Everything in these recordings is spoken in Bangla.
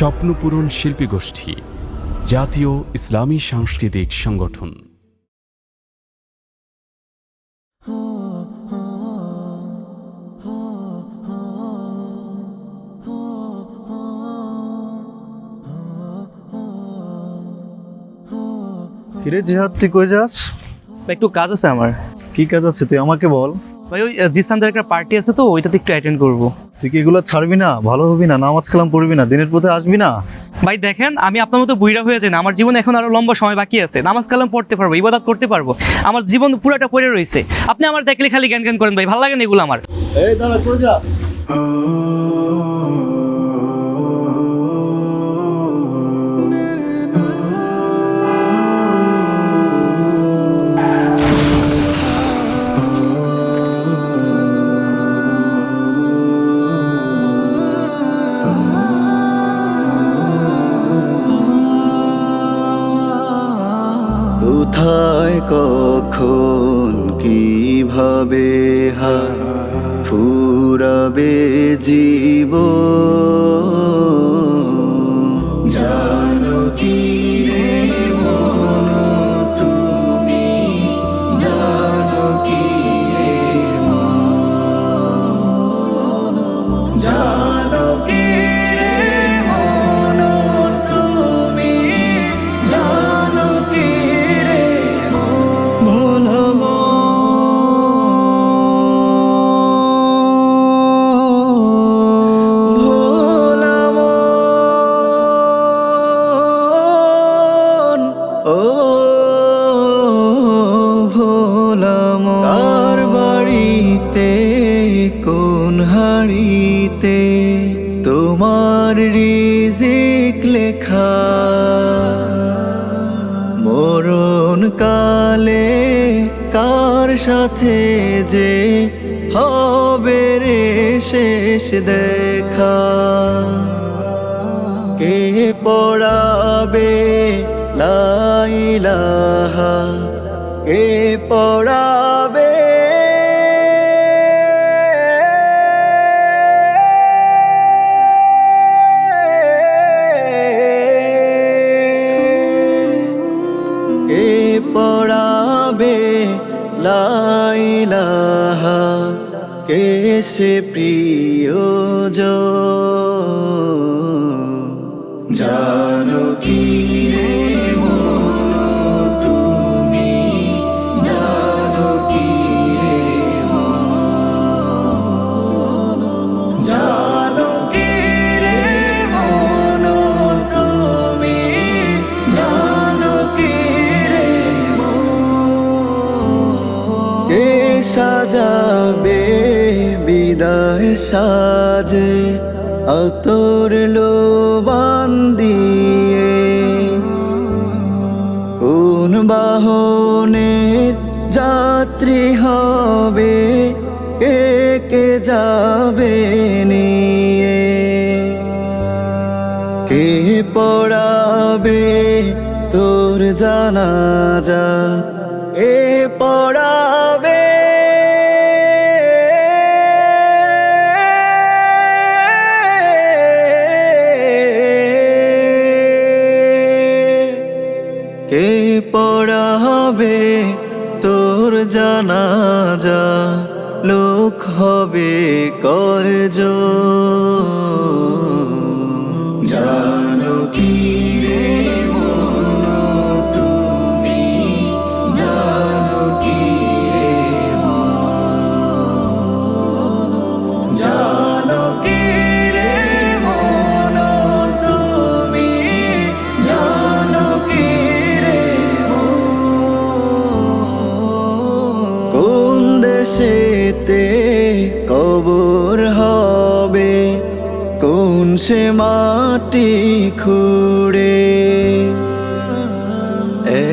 স্বপ্নপূরণ শিল্পী গোষ্ঠী জাতীয় ইসলামী সাংস্কৃতিক সংগঠন। কিরে জিহাদ তুই কই যাস? একটু কাজ আছে আমার। কি কাজ আছে? তুই আমাকে বল। ভাই ওই জিসানদের একটা পার্টি আছে তো ওইটাতে একটু অ্যাটেন্ড করব। তুই কি এগুলো ছাড়বি না? ভালো হবি না? নামাজ কালাম পড়বি না? দিনের পথে আসবি না? ভাই দেখেন আমি আপনার মতো বুইরা হয়ে যাই না। আমার জীবনে এখন আরও লম্বা সময় বাকি আছে। নামাজ কালাম পড়তে পারব ইবাদত করতে পারব। আমার জীবন পুরোটা পড়ে রয়েছে। আপনি আমার দেখলে খালি জ্ঞান জ্ঞান করেন ভাই ভালো লাগে না এগুলো আমার? এই দাঁড়া যা। কখন কীভাবে হা ফুরাবে জীব ও ভোলামো তার বাড়িতে, কোন হাড়িতে তোমার রিজিক লেখা? মরণ কালে কার সাথে যে হবে রে শেষ দেখা? কে পড়াবে লাইলাহা কে পড়াবে। কে পড়াবে লাইলাহা কে সে প্রিয় জানো বিদায় সাজে, আতর লোবান দিয়ে। কোন বাহনের যাত্রী হবে, কে কে যাবে নিয়ে? কে পড়াবে তোর জানাজা? এ পড়াবে তোর জানাজা লোক হবে কয়জ সে মাটি খুঁড়ে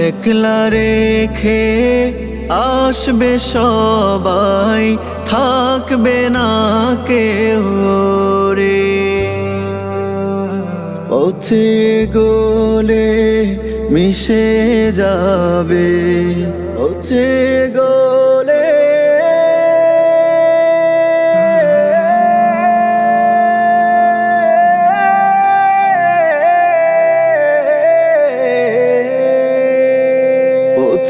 একলা রেখে আসবে সবাই থাকবে না কেউ রে পথে গোলে মিশে যাবে পথে গোলে